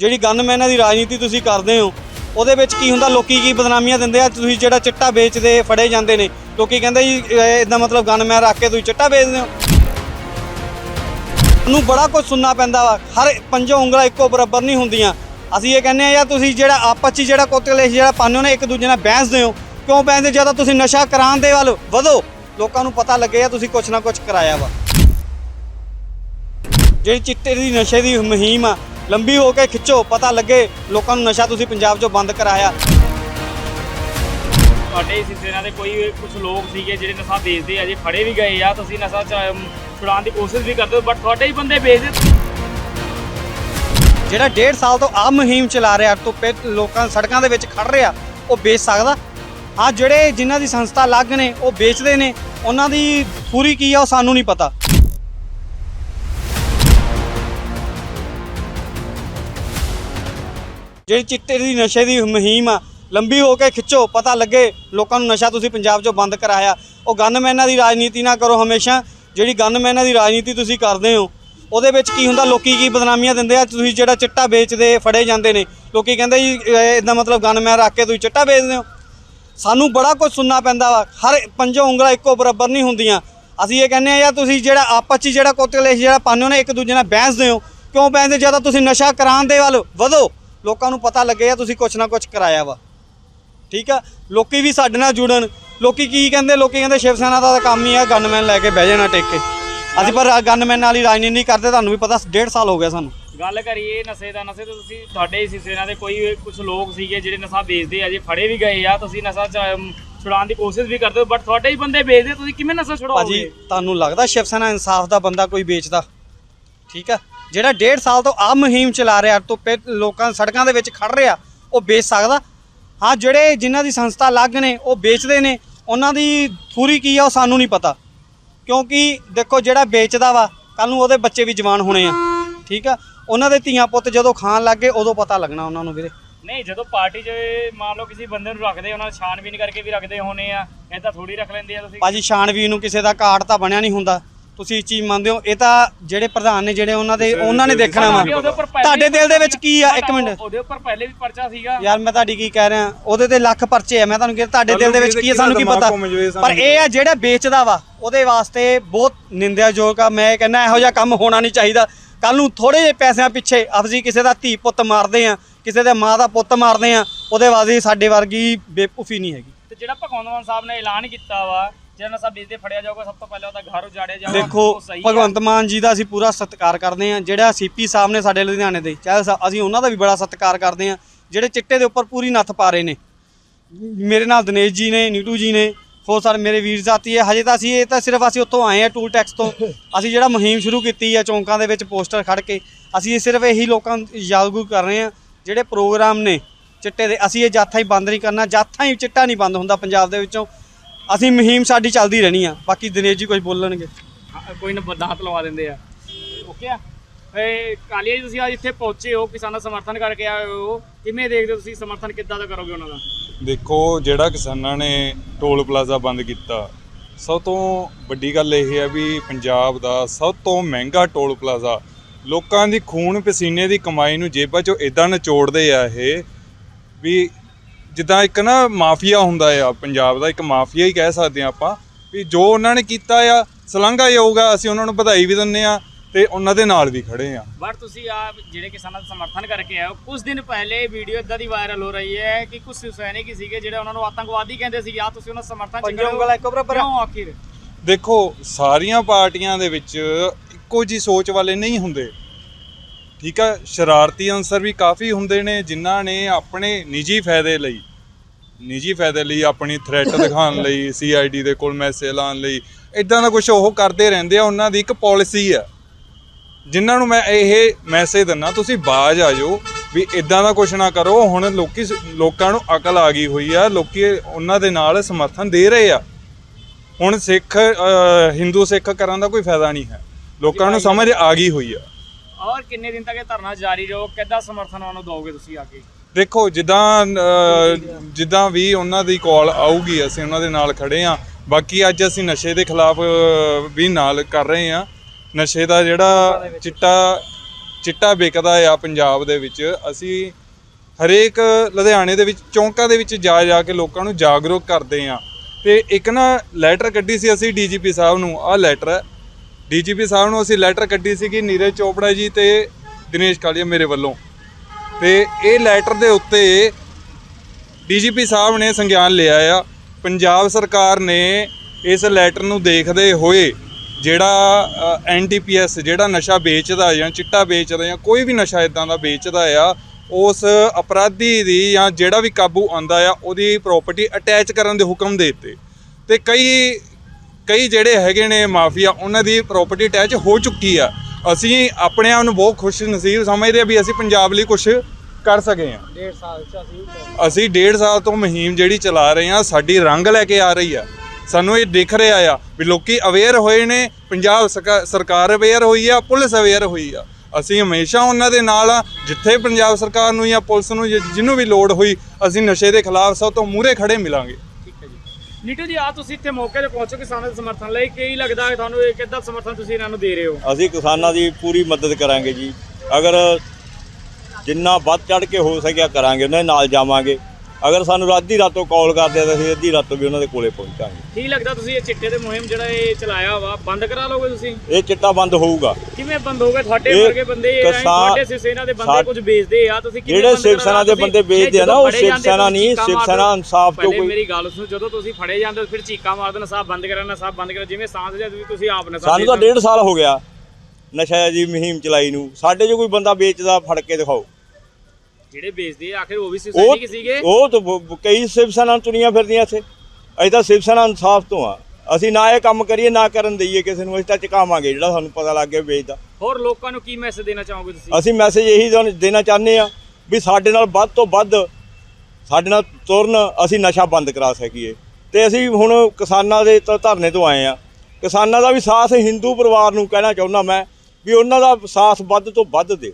ਜਿਹੜੀ ਗਨਮੈਨਾਂ ਦੀ ਰਾਜਨੀਤੀ ਤੁਸੀਂ ਕਰਦੇ ਹੋ, ਉਹਦੇ ਵਿੱਚ ਕੀ ਹੁੰਦਾ, ਲੋਕੀ ਕੀ ਬਦਨਾਮੀਆਂ ਦਿੰਦੇ ਆ, ਤੁਸੀਂ ਜਿਹੜਾ ਚਿੱਟਾ ਵੇਚਦੇ, ਫੜੇ ਜਾਂਦੇ ਨੇ, ਲੋਕੀ ਕਹਿੰਦੇ ਜੀ ਇਦਾਂ ਮਤਲਬ ਗਨਮੈਨ ਰੱਖ ਕੇ ਤੁਸੀਂ ਚਿੱਟਾ ਵੇਚਦੇ ਹੋ। ਨੂੰ ਬੜਾ ਕੁਝ ਸੁਣਨਾ ਪੈਂਦਾ ਵਾ, ਹਰ ਪੰਜੋ ਉਂਗਲਾਂ ਇੱਕੋ ਬਰਾਬਰ ਨਹੀਂ ਹੁੰਦੀਆਂ। ਅਸੀਂ ਇਹ ਕਹਿੰਦੇ ਆ, ਯਾਰ ਤੁਸੀਂ ਜਿਹੜਾ ਆਪਸ 'ਚ ਜਿਹੜਾ ਕੋਤਕਲੇਸ਼ ਜਿਹੜਾ ਪਾਉਂਦੇ ਹੋ ਨਾ, ਇੱਕ ਦੂਜੇ ਨਾਲ ਬਹਿਸਦੇ ਹੋ। ਕਿਉਂ ਬਹਿਸਦੇ? ਜਦੋਂ ਤੁਸੀਂ ਨਸ਼ਾ ਕਰਾਉਣ ਦੇ ਵੱਲ ਵਧੋ। ਲੋਕਾਂ ਨੂੰ ਪਤਾ ਲੱਗੇ ਆ, ਤੁਸੀਂ ਕੁਛ ਨਾ ਕੁਛ ਕਰਾਇਆ ਵਾ। ਜਿਹੜੀ ਚਿੱਟੇ ਦੀ, ਨਸ਼ੇ ਦੀ ਮੁਹਿੰਮ ਆ ਲੰਬੀ ਹੋ ਕੇ ਖਿੱਚੋ ਪਤਾ ਲੱਗੇ ਲੋਕਾਂ ਨੂੰ ਨਸ਼ਾ ਤੁਸੀਂ ਪੰਜਾਬ 'ਚੋਂ ਬੰਦ ਕਰਾਇਆ। ਤੁਹਾਡੇ ਇਸ ਸੇਨਾ ਦੇ ਕੋਈ ਕੁਝ ਲੋਕ ਸੀਗੇ ਜਿਹੜੇ ਨਸ਼ਾ ਵੇਚਦੇ ਆ ਜੇ ਫੜੇ ਵੀ ਗਏ ਆ ਤੁਸੀਂ ਨਸ਼ਾ ਛੁਡਾਉਣ ਦੀ ਕੋਸ਼ਿਸ਼ ਵੀ ਕਰਦੇ ਹੋ ਬਟ ਤੁਹਾਡੇ ਹੀ ਬੰਦੇ ਵੇਚਦੇ ਜਿਹੜਾ 1.5 ਸਾਲ ਤੋਂ ਆ ਮੁਹਿੰਮ ਚਲਾ ਰਿਹਾ ਧੁੱਪੇ ਲੋਕਾਂ ਸੜਕਾਂ ਦੇ ਵਿੱਚ ਖੜ ਰਿਹਾ ਉਹ ਵੇਚ ਸਕਦਾ? ਹਾਂ ਜਿਹੜੇ ਜਿਨ੍ਹਾਂ ਦੀ ਸੰਸਥਾ ਅਲੱਗ ਨੇ ਉਹ ਵੇਚਦੇ ਨੇ ਉਹਨਾਂ ਦੀ ਪੂਰੀ ਕੀ ਆ ਉਹ ਸਾਨੂੰ ਨਹੀਂ ਪਤਾ। ਜਿਹੜੀ ਚਿੱਟੇ ਦੀ ਨਸ਼ੇ ਦੀ ਮੁਹਿੰਮ ਆ, ਲੰਬੀ ਹੋ ਕੇ ਖਿੱਚੋ, ਪਤਾ ਲੱਗੇ ਲੋਕਾਂ ਨੂੰ ਨਸ਼ਾ ਤੁਸੀਂ ਪੰਜਾਬ 'ਚੋਂ ਬੰਦ ਕਰਾਇਆ। ਉਹ ਗਨਮੈਨਾਂ ਦੀ ਰਾਜਨੀਤੀ ਨਾ ਕਰੋ ਹਮੇਸ਼ਾ, ਜਿਹੜੀ ਗਨਮੈਨਾਂ ਦੀ ਰਾਜਨੀਤੀ ਤੁਸੀਂ ਕਰਦੇ ਹੋ, ਉਹਦੇ ਵਿੱਚ ਕੀ ਹੁੰਦਾ? ਲੋਕੀ ਕੀ ਬਦਨਾਮੀਆਂ ਦਿੰਦੇ ਆ? ਤੁਸੀਂ ਜਿਹੜਾ ਚਿੱਟਾ ਵੇਚਦੇ, ਫੜੇ ਜਾਂਦੇ ਨੇ। ਲੋਕੀ ਕਹਿੰਦੇ ਜੀ ਇਦਾਂ ਮਤਲਬ ਗਨਮੈਨ ਰੱਖ ਕੇ ਤੁਸੀਂ ਚਿੱਟਾ ਵੇਚਦੇ ਹੋ। ਸਾਨੂੰ ਬੜਾ ਕੁਝ ਸੁਣਨਾ ਪੈਂਦਾ ਵਾ। ਹਰ ਪੰਜੋ ਉਂਗਲਾਂ ਇੱਕੋ ਬਰਾਬਰ ਨਹੀਂ ਹੁੰਦੀਆਂ। ਅਸੀਂ ਇਹ ਕਹਿੰਦੇ ਆ ਯਾਰ ਤੁਸੀਂ ਜਿਹੜਾ ਆਪਸ 'ਚ ਜਿਹੜਾ ਕੋਤਕਲੇਸ਼ ਜਿਹੜਾ ਪਾਉਂਦੇ ਹੋ ਨਾ, ਇੱਕ ਦੂਜੇ ਨਾਲ ਬਹਿਸਦੇ ਹੋ। ਕਿਉਂ ਬਹਿਸਦੇ? ਜਦੋਂ ਤੁਸੀਂ ਨਸ਼ਾ ਕਰਾਉਣ ਦੇ ਵੱਲ ਵਧੋ। ਲੋਕਾਂ ਨੂੰ ਪਤਾ ਲੱਗੇ ਆ ਤੁਸੀਂ ਕੁਛ ਨਾ ਕੁਛ ਕਰਾਇਆ ਵਾ। ਠੀਕ ਆ? ਲੋਕੀ ਵੀ ਸਾਡੇ ਨਾਲ ਜੁੜਨ। ਲੋਕੀ ਕੀ ਕਹਿੰਦੇ? ਲੋਕੀ ਕਹਿੰਦੇ ਸ਼ਿਵ ਸੈਨਾ ਦਾ ਤਾਂ ਕੰਮ ਹੀ ਆ ਗਨਮੈਨ ਲੈ ਕੇ ਬਹਿ ਜਾਣਾ ਟੇਕ ਕੇ। ਅਸੀਂ ਪਰ ਗਨਮੈਨ ਵਾਲੀ ਰਾਜਨੀਤੀ ਨਹੀਂ ਕਰਦੇ ਤੁਹਾਨੂੰ ਵੀ ਪਤਾ 1.5 ਸਾਲ ਹੋ ਗਿਆ ਸਾਨੂੰ। ਗੱਲ ਕਰੀਏ ਨਸ਼ੇ ਦਾ ਨਸ਼ੇ ਤੋਂ ਤੁਸੀਂ ਤੁਹਾਡੇ ਇਸ ਸੇਨਾ ਦੇ ਕੋਈ ਕੁਝ ਲੋਕ ਸੀਗੇ ਜਿਹੜੇ ਨਸ਼ਾ ਵੇਚਦੇ ਆ ਜੇ ਫੜੇ ਵੀ ਗਏ ਆ ਤੁਸੀਂ ਨਸ਼ਾ ਛੁਡਾਉਣ ਦੀ ਕੋਸ਼ਿਸ਼ ਵੀ ਕਰਦੇ ਹੋ ਬਟ ਤੁਹਾਡੇ ਹੀ ਬੰਦੇ ਵੇਚਦੇ ਤੁਸੀਂ ਕਿਵੇਂ ਨਸ਼ਾ ਭਾਜੀ ਛੁਡਾਓਗੇ ਤੁਹਾਨੂੰ ਲੱਗਦਾ ਸ਼ਿਵ ਸੈਨਾ ਇਨਸਾਫ ਦਾ ਬੰਦਾ ਕੋਈ ਵੇਚਦਾ? ਠੀਕ ਆ? ਜਿਹੜਾ 1.5 ਸਾਲ ਤੋਂ ਆ ਮੁਹਿੰਮ ਚਲਾ ਰਿਹਾ ਧੁੱਪੇ ਲੋਕਾਂ ਸੜਕਾਂ ਦੇ ਵਿੱਚ ਖੜ ਰਿਹਾ ਉਹ ਵੇਚ ਸਕਦਾ? ਹਾਂ ਜਿਹੜੇ ਜਿਨ੍ਹਾਂ ਦੀ ਸੰਸਥਾ ਅਲੱਗ ਨੇ ਉਹ ਵੇਚਦੇ ਨੇ ਉਹਨਾਂ ਦੀ ਪੂਰੀ ਕੀ ਆ ਉਹ ਸਾਨੂੰ ਨਹੀਂ ਪਤਾ। ਕਿਉਂਕਿ ਦੇਖੋ ਜਿਹੜਾ ਵੇਚਦਾ ਵਾ ਕੱਲ ਨੂੰ ਉਹਦੇ ਬੱਚੇ ਵੀ ਜਵਾਨ ਹੋਣੇ ਆ ਠੀਕ ਆ? ਉਹਨਾਂ ਦੇ ਧੀਆਂ ਪੁੱਤ ਜਦੋਂ ਖਾਣ ਲੱਗੇ ਉਦੋਂ ਪਤਾ ਲੱਗਣਾ ਉਹਨਾਂ ਨੂੰ ਵੀਰੇ। ਨਹੀਂ ਜਦੋਂ ਪਾਰਟੀ 'ਚ ਮੰਨ ਲਓ ਕਿਸੇ ਬੰਦੇ ਨੂੰ ਰੱਖਦੇ ਉਹਨਾਂ ਛਾਣਬੀਨ ਕਰਕੇ ਵੀ ਰੱਖਦੇ ਹੋਣੇ ਆ ਐਦਾਂ ਥੋੜੀ ਰੱਖ ਲੈਂਦੇ ਆ ਤੁਸੀਂ। ਭਾਜੀ ਸ਼ਾਨਵੀਰ ਨੂੰ ਕਿਸੇ ਦਾ ਕਾਰਡ ਤਾਂ ਬਣਿਆ ਨਹੀਂ ਹੁੰਦਾ। ਤੁਸੀਂ ਇਹ ਚੀਜ਼ ਮੰਨਦੇ ਹੋ? ਇਹ ਤਾਂ ਜਿਹੜੇ ਪ੍ਰਧਾਨ ਨੇ ਜਿਹੜੇ ਉਹਨਾਂ ਦੇ ਉਹਨਾਂ ਨੇ ਦੇਖਣਾ ਵਾ। ਤੁਹਾਡੇ ਦਿਲ ਦੇ ਵਿੱਚ ਕੀ ਆ? ਇੱਕ ਮਿੰਟ। ਉਹਦੇ ਉੱਪਰ ਪਹਿਲੇ ਵੀ ਪਰਚਾ ਸੀਗਾ। ਯਾਰ ਮੈਂ ਤੁਹਾਡੀ ਕੀ ਕਹਿ ਰਿਹਾ? ਉਹਦੇ ਤੇ ਲੱਖ ਪਰਚੇ ਆ। ਮੈਂ ਤੁਹਾਨੂੰ ਕਿਹਾ ਤੁਹਾਡੇ ਦਿਲ ਦੇ ਵਿੱਚ ਕੀ ਹੈ ਸਾਨੂੰ ਕੀ ਪਤਾ? ਪਰ ਇਹ ਆ ਜਿਹੜਾ ਵੇਚਦਾ ਵਾ ਉਹਦੇ ਵਾਸਤੇ ਬਹੁਤ ਨਿੰਦਿਆਯੋਗ ਆ। ਮੈਂ ਕਹਿੰਦਾ ਇਹੋ ਜਿਹਾ ਕੰਮ ਹੋਣਾ ਨਹੀਂ ਚਾਹੀਦਾ। ਕੱਲ ਨੂੰ ਥੋੜੇ ਜਿਹੇ ਪੈਸਿਆਂ ਪਿੱਛੇ ਅਸੀਂ ਕਿਸੇ ਦਾ ਧੀ ਪੁੱਤ ਮਾਰਦੇ ਆ ਕਿਸੇ ਦੇ ਮਾਂ ਦਾ ਪੁੱਤ ਮਾਰਦੇ ਆ ਉਹਦੇ ਵਾਸਤੇ ਸਾਡੇ ਵਰਗੀ ਬੇਵਕੂਫੀ ਨਹੀਂ ਹੈਗੀ। ਤੇ ਜਿਹੜਾ ਭਗਵੰਤ ਮਾਨ ਸਾਹਿਬ ਨੇ ਐਲਾਨ ਕੀਤਾ ਵਾ ਜਿਹੜਾ ਨਸ਼ਾ ਵੇਚਦੇ ਫੜਿਆ ਜਾਊਗਾ ਸਭ ਤੋਂ ਪਹਿਲਾਂ ਉਹਦਾ ਘਰ ਉਜਾੜਿਆ ਜਾਊਗਾ ਦੇਖੋ ਉਹ ਸਹੀ ਆ। ਭਗਵੰਤ ਮਾਨ ਜੀ ਦਾ ਅਸੀਂ ਪੂਰਾ ਸਤਿਕਾਰ ਕਰਦੇ ਹਾਂ ਜਿਹੜਾ ਸੀਪੀ ਸਾਹਿਬ ਨੇ ਸਾਡੇ ਲੁਧਿਆਣੇ ਦੇ ਚਾਹੇ ਸਾ- ਅਸੀਂ ਉਹਨਾਂ ਦਾ ਵੀ ਬੜਾ ਸਤਿਕਾਰ ਕਰਦੇ ਹਾਂ ਜਿਹੜੇ ਚਿੱਟੇ ਦੇ ਉੱਪਰ ਪੂਰੀ ਨੱਥ ਪਾ ਰਹੇ ਨੇ। ਮੇਰੇ ਨਾਲ ਦਿਨੇਸ਼ ਜੀ ਨੇ ਨੀਟੂ ਜੀ ਨੇ ਹੋਰ ਸਾਰੇ ਮੇਰੇ ਵੀਰ ਸਾਥੀ ਹੈ ਹਜੇ ਤਾਂ ਅਸੀਂ ਇਹ ਤਾਂ ਸਿਰਫ ਅਸੀਂ ਉੱਥੋਂ ਆਏ ਆ ਟੂਲ ਟੈਕਸ ਤੋਂ। ਅਸੀਂ ਜਿਹੜਾ ਮੁਹਿੰਮ ਸ਼ੁਰੂ ਕੀਤੀ ਹੈ ਚੌਂਕਾਂ ਦੇ ਵਿੱਚ ਪੋਸਟਰ ਖੜ ਕੇ ਅਸੀਂ ਇਹ ਸਿਰਫ ਇਹੀ ਲੋਕਾਂ ਨੂੰ ਜਾਗਰੂਕ ਕਰ ਰਹੇ ਹਾਂ ਜਿਹੜੇ ਪ੍ਰੋਗਰਾਮ ਨੇ ਚਿੱਟੇ ਦੇ ਅਸੀਂ ਇਹ ਜਾਥਾ ਹੀ ਬੰਦ ਨਹੀਂ ਕਰਨਾ ਜਾਥਾ ਹੀ ਚਿੱਟਾ ਨਹੀਂ ਬੰਦ ਹੁੰਦਾ ਪੰਜਾਬ ਦੇ ਵਿੱਚੋਂ। ਅਸੀਂ ਮੁਹਿੰਮ ਸਾਡੀ ਚੱਲਦੀ ਰਹਿਣੀ ਆ ਬਾਕੀ ਦਿਨੇਸ਼ ਜੀ ਕੁਝ ਬੋਲਣਗੇ। ਕੋਈ ਨਾ ਦਾਤ ਲਵਾ ਦਿੰਦੇ ਆ। ਓਕੇ ਆ? ਏ ਕਾਲੀਆ ਜੀ ਤੁਸੀਂ ਅੱਜ ਇੱਥੇ ਪਹੁੰਚੇ ਹੋ ਕਿਸਾਨਾਂ ਦਾ ਸਮਰਥਨ ਕਰਕੇ ਆਏ ਹੋ। ਕਿਵੇਂ ਦੇਖਦੇ ਹੋ ਤੁਸੀਂ ਸਮਰਥਨ ਕਿੱਦਾਂ ਦਾ ਕਰੋਗੇ ਉਹਨਾਂ ਦਾ? ਦੇਖੋ ਜਿਹੜਾ ਕਿਸਾਨਾਂ ਨੇ ਟੋਲ ਪਲਾਜ਼ਾ ਬੰਦ ਕੀਤਾ ਸਭ ਤੋਂ ਵੱਡੀ ਗੱਲ ਇਹ ਹੈ ਵੀ ਪੰਜਾਬ ਦਾ ਸਭ ਤੋਂ ਮਹਿੰਗਾ ਟੋਲ ਪਲਾਜ਼ਾ ਲੋਕਾਂ ਦੀ ਖੂਨ ਪਸੀਨੇ ਦੀ ਕਮਾਈ ਨੂੰ ਜੇਬਾਂ 'ਚੋਂ ਇਦਾਂ ਨਿਚੋੜਦੇ ਆ ਇਹ ਵੀ ਜਿੱਦਾਂ ਇੱਕ ਨਾ ਮਾਫੀਆ ਹੁੰਦਾ ਆ ਪੰਜਾਬ ਦਾ ਇੱਕ ਮਾਫੀਆ ਹੀ ਕਹਿ ਸਕਦੇ ਆ ਆਪਾਂ ਵੀ ਜੋ ਉਹਨਾਂ ਨੇ ਕੀਤਾ ਆ ਸਲਾਂਘਾ ਹੋਊਗਾ ਅਸੀਂ ਉਹਨਾਂ ਨੂੰ ਵਧਾਈ ਵੀ ਦਿੰਦੇ ਆ ਤੇ ਉਹਨਾਂ ਦੇ ਨਾਲ ਵੀ ਖੜੇ ਆ ਬਟ ਤੁਸੀਂ ਆ ਜਿਹੜੇ ਕਿਸਾਨਾਂ ਦਾ ਸਮਰਥਨ ਕਰਕੇ ਆਏ ਹੋ ਕੁਝ ਦਿਨ ਪਹਿਲੇ ਵੀਡੀਓ ਇਦਾਂ ਦੀ ਵਾਇਰਲ ਹੋ ਰਹੀ ਹੈ ਕਿ ਕੁਝ ਸੈਨਿਕ ਹੀ ਸੀਗੇ ਜਿਹੜੇ ਉਹਨਾਂ ਨੂੰ ਆਤੰਕਵਾਦੀ ਕਹਿੰਦੇ ਸੀ ਆ ਤੁਸੀਂ ਉਹਨਾਂ ਦਾ ਸਮਰਥਨ ਚ ਖੜੇ ਹੋ। ਇੱਕੋ ਬਰਾਬਰ। ਕਿਉਂ ਆਖਿਰ ਦੇਖੋ ਸਾਰੀਆਂ ਪਾਰਟੀਆਂ ਦੇ ਵਿੱਚ ਇੱਕੋ ਜੀ ਸੋਚ ਵਾਲੇ ਨਹੀਂ ਹੁੰਦੇ ਠੀਕ ਆ ਸ਼ਰਾਰਤੀ ਅੰਸਰ ਵੀ ਕਾਫੀ ਹੁੰਦੇ ਨੇ ਜਿਨ੍ਹਾਂ ਨੇ ਆਪਣੇ ਨਿੱਜੀ ਫਾਇਦੇ ਲਈ ਨਿੱਜੀ ਫਾਇਦੇ ਲਈ ਆਪਣੀ ਥ੍ਰੈਟ ਦਿਖਾਉਣ ਲਈ ਸੀਆਈਡੀ ਦੇ ਕੋਲ ਮੈਸੇਜ ਲਾਉਣ ਲਈ ਇਦਾਂ ਦਾ ਕੁਝ ਉਹ ਕਰਦੇ ਰਹਿੰਦੇ ਆ ਉਹਨਾਂ ਦੀ ਇੱਕ ਪਾਲਿਸੀ ਆ। ਜਿਨ੍ਹਾਂ ਨੂੰ ਮੈਂ ਇਹ ਮੈਸੇਜ ਦਿੰਨਾ ਤੁਸੀਂ ਬਾਜ ਆ ਜਾਓ ਵੀ ਇਦਾਂ ਦਾ ਕੁਝ ਨਾ ਕਰੋ ਹੁਣ ਲੋਕੀ ਲੋਕਾਂ ਨੂੰ ਅਕਲ ਆ ਗਈ ਹੋਈ ਆ ਲੋਕੀ ਉਹਨਾਂ ਦੇ ਨਾਲ ਸਮਰਥਨ ਦੇ ਰਹੇ ਆ। ਹੁਣ ਸਿੱਖ ਹਿੰਦੂ ਸਿੱਖ ਕਰਨ ਦਾ ਕੋਈ ਫਾਇਦਾ ਨਹੀਂ ਹੈ। ਲੋਕਾਂ ਨੂੰ ਸਮਝ ਆ ਗਈ ਹੋਈ ਆ। ਔਰ ਕਿੰਨੇ ਦਿਨ ਤੱਕ ਇਹ ਧਰਨਾ ਜਾਰੀ ਰਹੋ? ਕਿੱਦਾਂ ਸਮਰਥਨ ਉਹਨਾਂ ਨੂੰ ਦੋਗੇ ਤੁਸੀਂ ਆ ਕੇ? ਦੇਖੋ, ਜਿੱਦਾਂ ਜਿੱਦਾਂ ਵੀ ਉਹਨਾਂ ਦੀ ਕਾਲ ਆਊਗੀ, ਅਸੀਂ ਉਹਨਾਂ ਦੇ ਨਾਲ ਖੜੇ ਆ। ਬਾਕੀ ਅੱਜ ਅਸੀਂ ਨਸ਼ੇ ਦੇ ਖਿਲਾਫ ਵੀ ਨਾਲ ਕਰ ਰਹੇ ਆ। ਨਸ਼ੇ ਦਾ ਜਿਹੜਾ ਚਿੱਟਾ ਚਿੱਟਾ ਵਿਕਦਾ ਆ ਪੰਜਾਬ ਦੇ ਵਿੱਚ, ਅਸੀਂ ਹਰੇਕ ਲੁਧਿਆਣੇ ਦੇ ਵਿੱਚ, ਚੌਂਕਾਂ ਦੇ ਵਿੱਚ ਜਾ ਜਾ ਕੇ ਲੋਕਾਂ ਨੂੰ ਜਾਗਰੂਕ ਕਰਦੇ ਆ। ਤੇ ਇੱਕ ਨਾ ਲੈਟਰ ਕੱਢੀ ਸੀ ਅਸੀਂ ਡੀਜੀਪੀ ਸਾਹਿਬ ਨੂੰ, ਆਹ ਲੈਟਰ ਡੀਜੀਪੀ ਸਾਹਿਬ ਨੂੰ ਅਸੀਂ ਲੈਟਰ ਕੱਢੀ ਸੀਗੀ ਨੀਰਜ ਚੋਪੜਾ ਜੀ ਤੇ ਦਿਨੇਸ਼ ਕਾਲੀਆ ਮੇਰੇ ਵੱਲੋਂ। ਤੇ ਇਹ ਲੈਟਰ ਦੇ ਉੱਤੇ ਡੀਜੀਪੀ ਸਾਹਿਬ ਨੇ ਸੰਗਿਆਨ ਲਿਆ ਆ। ਪੰਜਾਬ ਸਰਕਾਰ ਨੇ ਇਸ ਲੈਟਰ ਨੂੰ ਦੇਖਦੇ ਹੋਏ ਜਿਹੜਾ ਐਨਡੀਪੀਐਸ ਜਿਹੜਾ ਨਸ਼ਾ ਵੇਚਦਾ ਜਾਂ ਚਿੱਟਾ ਵੇਚਦਾ ਜਾਂ ਕੋਈ ਵੀ ਨਸ਼ਾ ਇਦਾਂ ਦਾ ਵੇਚਦਾ ਆ, ਉਸ ਅਪਰਾਧੀ ਦੀ ਜਾਂ ਜਿਹੜਾ ਵੀ ਕਾਬੂ ਆਂਦਾ ਆ, ਉਹਦੀ ਪ੍ਰਾਪਰਟੀ ਅਟੈਚ ਕਰਨ ਦੇ ਹੁਕਮ ਦੇ ਦਿੱਤੇ। ਤੇ ਕਈ ਕਈ ਜਿਹੜੇ ਹੈਗੇ ਨੇ ਮਾਫੀਆ ਉਹਨਾਂ ਦੀ ਪ੍ਰਾਪਰਟੀ ਅਟੈਚ ਹੋ ਚੁੱਕੀ ਆ। ਅਸੀਂ ਆਪਣੇ ਆਪ ਨੂੰ ਬਹੁਤ ਖੁਸ਼ ਨਸੀਬ ਸਮਝਦੇ ਆ ਵੀ ਅਸੀਂ ਪੰਜਾਬ ਲਈ ਕੁਝ ਕਰ ਸਕੇ ਆ। ਡੇਢ ਸਾਲ ਚ ਅਸੀਂ ਅਸੀਂ ਡੇਢ ਸਾਲ ਤੋਂ ਮੁਹਿੰਮ ਜਿਹੜੀ ਚਲਾ ਰਹੇ ਹਾਂ ਸਾਡੀ ਰੰਗ ਲੈ ਕੇ ਆ ਰਹੀ ਆ। ਸਾਨੂੰ ਇਹ ਦਿਖ ਰਿਹਾ ਆ ਵੀ ਲੋਕੀ ਅਵੇਅਰ ਹੋਏ ਨੇ ਪੰਜਾਬ ਸਰਕਾ- ਸਰਕਾਰ ਅਵੇਅਰ ਹੋਈ ਆ ਪੁਲਿਸ ਅਵੇਅਰ ਹੋਈ ਆ। ਅਸੀਂ ਹਮੇਸ਼ਾ ਉਹਨਾਂ ਦੇ ਨਾਲ ਆ ਜਿੱਥੇ ਪੰਜਾਬ ਸਰਕਾਰ ਨੂੰ ਜਾਂ ਪੁਲਿਸ ਨੂੰ ਜਿਹਨੂੰ ਵੀ ਲੋੜ ਹੋਈ ਅਸੀਂ ਨਸ਼ੇ ਦੇ ਖਿਲਾਫ ਸਭ ਤੋਂ ਮੂਹਰੇ ਖੜੇ ਮਿਲਾਂਗੇ। ਨੀਟੂ ਜੀ, ਆ ਤੁਸੀਂ ਇੱਥੇ ਮੌਕੇ ਤੇ ਪਹੁੰਚੋ ਕਿਸਾਨਾਂ ਦੇ ਸਮਰਥਨ ਲਈ। ਕੀ ਲੱਗਦਾ ਹੈ ਤੁਹਾਨੂੰ ਇਹ ਕਿੱਦਾਂ ਸਮਰਥਨ ਤੁਸੀਂ ਇਹਨਾਂ ਨੂੰ ਦੇ ਰਹੇ ਹੋ? ਅਸੀਂ ਕਿਸਾਨਾਂ ਦੀ ਪੂਰੀ ਮਦਦ ਕਰਾਂਗੇ ਜੀ। ਅਗਰ ਜਿੰਨਾ ਵੱਧ ਚੜ ਕੇ ਹੋ ਸਕਿਆ ਕਰਾਂਗੇ, ਉਹਨਾਂ ਦੇ ਨਾਲ ਜਾਵਾਂਗੇ। ਅਗਰ ਸਾਨੂੰ ਅੱਧੀ ਰਾਤੋਂ ਕਾਲ ਕਰਦੇ ਆ ਤਾਂ ਅਸੀਂ ਅੱਧੀ ਰਾਤੋਂ ਵੀ ਉਹਨਾਂ ਦੇ ਕੋਲੇ ਪਹੁੰਚਾਂਗੇ। ਕੀ ਲੱਗਦਾ ਤੁਸੀਂ ਇਹ ਚਿੱਟੇ ਦੇ ਮੁਹਿੰਮ ਜਿਹੜਾ ਇਹ ਚਲਾਇਆ ਵਾ ਬੰਦ ਕਰਾ ਲਓਗੇ ਤੁਸੀਂ? ਇਹ ਚਿੱਟਾ ਬੰਦ ਹੋਊਗਾ। ਕਿਵੇਂ ਬੰਦ ਹੋਊਗਾ? ਤੁਹਾਡੇ ਇਹ ਵਰਗੇ ਬੰਦੇ ਇਹ ਕਿਸਾਨ- ਤੁਹਾਡੇ ਸਿਵ ਸੈਨਾ ਦੇ ਬੰਦੇ ਕੁਝ ਵੇਚਦੇ ਆ ਤੁਸੀਂ ਕਿਵੇਂ ਜਿਹੜੇ ਬੰਦ ਸਿਵ ਕਰਾ ਸੈਨਾ ਦੇ? ਬੰਦੇ ਵੇਚਦੇ ਆ ਨਾ, ਜਦੋਂ ਉਹ ਫੜੇ ਸਿਵ ਜਾਂਦੇ ਸੈਨਾ ਤੁਸੀਂ ਨਹੀਂ, ਚੀਕਾਂ ਸਿਵ ਮਾਰਦੇ ਸੈਨਾ ਹੋ। ਇਨਸਾਫ ਪਹਿਲੇ ਕੋਈ- ਮੇਰੀ ਗੱਲ ਸੁਣੋ ਜਦੋਂ ਤੁਸੀਂ ਫੜੇ ਜਾਂਦੇ ਹੋ ਫਿਰ ਚੀਕਾਂ ਮਾਰਦੇ ਨੇ ਸਾਹਿਬ ਬੰਦ ਕਰਾ ਸਾਹਿਬ ਬੰਦ ਕਰਾ ਜਿਵੇਂ ਸਾਂਸ ਜਾਂ ਤੁਸੀਂ ਆਪ ਨੇ ਸਾਨੂੰ ਤਾਂ ਡੇਢ ਸਾਲ ਹੋ ਗਿਆ ਨਸ਼ਾ ਦੀ ਮੁਹਿੰਮ ਚਲਾਈ ਨੂੰ। ਸਾਡੇ 'ਚ ਕੋਈ ਬੰਦਾ ਵੇਚਦਾ ਫੜ ਕੇ ਦਿਖਾਓ। ਜਿਹੜੇ ਵੇਚਦੇ ਆ ਆਖਿਰ ਉਹ ਵੀ ਸਿਵ ਸੈਨਿਕ ਸੀਗੇ? ਉਹ ਤਾਂ ਬ- ਕਈ ਸਿਵ ਸੈਨਾ ਚੁਣੀਆਂ ਫਿਰਦੀਆਂ ਇੱਥੇ। ਅਸੀਂ ਤਾਂ ਸਿਵ ਸੈਨਾ ਇਨਸਾਫ ਤੋਂ ਆ। ਅਸੀਂ ਨਾ ਇਹ ਕੰਮ ਕਰੀਏ ਨਾ ਕਰਨ ਦਈਏ ਕਿਸੇ ਨੂੰ ਅਸੀਂ ਤਾਂ ਚੁਕਾਵਾਂਗੇ ਜਿਹੜਾ ਸਾਨੂੰ ਪਤਾ ਲੱਗ ਗਿਆ ਵੇਚਦਾ। ਹੋਰ ਲੋਕਾਂ ਨੂੰ ਕੀ ਮੈਸੇਜ ਦੇਣਾ ਚਾਹੋਗੇ ਤੁਸੀਂ? ਅਸੀਂ ਮੈਸੇਜ ਇਹੀ ਦੇਣਾ ਚਾਹੁੰਦੇ ਆ ਵੀ ਸਾਡੇ ਨਾਲ ਵੱਧ ਤੋਂ ਵੱਧ ਸਾਡੇ ਨਾਲ ਤੁਰਨ ਅਸੀਂ ਨਸ਼ਾ ਬੰਦ ਕਰਾ ਸਕੀਏ। ਤੇ ਅਸੀਂ ਹੁਣ ਕਿਸਾਨਾਂ ਦੇ ਧਰਨੇ ਤੋਂ ਆਏ ਆ। ਕਿਸਾਨਾਂ ਦਾ ਵੀ ਸਾਥ ਹਿੰਦੂ ਪਰਿਵਾਰ ਨੂੰ ਕਹਿਣਾ ਚਾਹੁੰਦਾ ਮੈਂ ਵੀ ਉਹਨਾਂ ਦਾ ਸਾਥ ਵੱਧ ਤੋਂ ਵੱਧ ਦਿਓ।